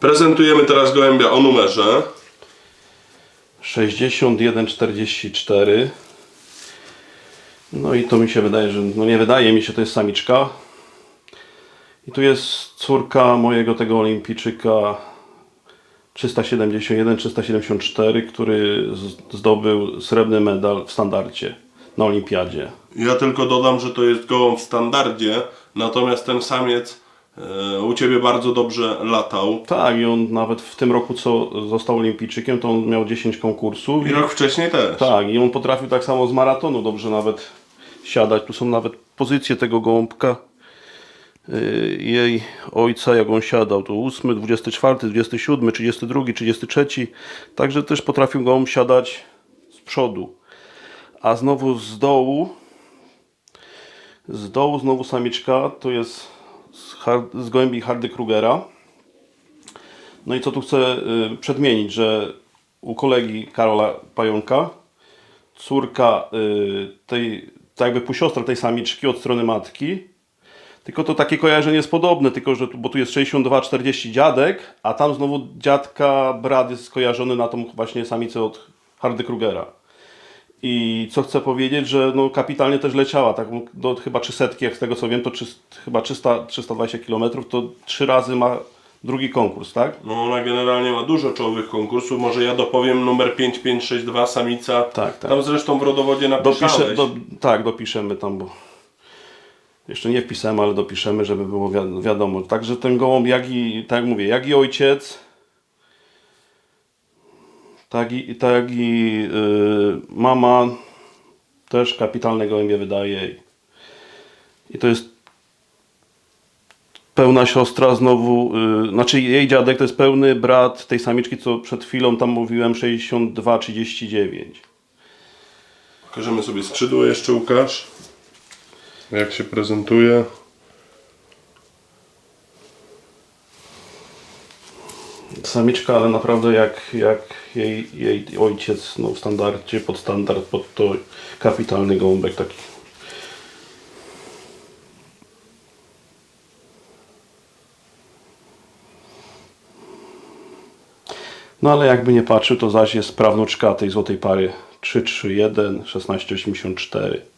Prezentujemy teraz gołębia o numerze. 6144. No i to mi się wydaje, że no nie wydaje mi się, to jest samiczka. I tu jest córka mojego tego olimpijczyka 371, 374, który zdobył srebrny medal w standardzie na olimpiadzie. Ja tylko dodam, że to jest gołąb w standardzie, natomiast ten samiec u Ciebie bardzo dobrze latał. Tak, i on nawet w tym roku, co został olimpijczykiem, to on miał 10 konkursów. I rok wcześniej też. Tak, i on potrafił tak samo z maratonu dobrze nawet siadać. Tu są nawet pozycje tego gołąbka. Yy, Jej ojca, jak on siadał, to 8, 24, 27, 32, 33. Także też potrafił gołąb siadać z przodu. A znowu z dołu, z dołu znowu samiczka, to jest z, hard, z gołębi Hardy Krugera. No i co tu chcę y, przedmienić, że u kolegi Karola Pająka córka y, tej, tak jakby półsiostra tej samiczki od strony matki, tylko to takie kojarzenie jest podobne, tylko że tu, bo tu jest 62-40 dziadek, a tam znowu dziadka brat jest skojarzony na tą właśnie samicę od Hardy Krugera. I co chcę powiedzieć, że no kapitalnie też leciała, tak do chyba 300, jak z tego co wiem, to trzy, chyba 300, 320 km, to trzy razy ma drugi konkurs, tak? No ona generalnie ma dużo czołowych konkursów. Może ja dopowiem numer 5562 samica. Tak, tak. Tam zresztą w rodowodzie napisałeś. Dopiszę, do, tak, dopiszemy tam, bo jeszcze nie wpisałem, ale dopiszemy, żeby było wi- wiadomo. Także ten gołąb, jak i, tak jak mówię, jak i ojciec, tak i, tak i y, mama też kapitalne gołębie wydaje. I to jest pełna siostra znowu, y, znaczy jej dziadek to jest pełny brat tej samiczki, co przed chwilą tam mówiłem, 62-39. Pokażemy sobie skrzydło jeszcze, Łukasz. Jak się prezentuje. Samiczka, ale naprawdę jak, jak jej, jej ojciec no, w standardzie, pod standard, pod to kapitalny gołąbek taki. No ale jakby nie patrzył, to zaś jest prawnuczka tej złotej pary 331 1684.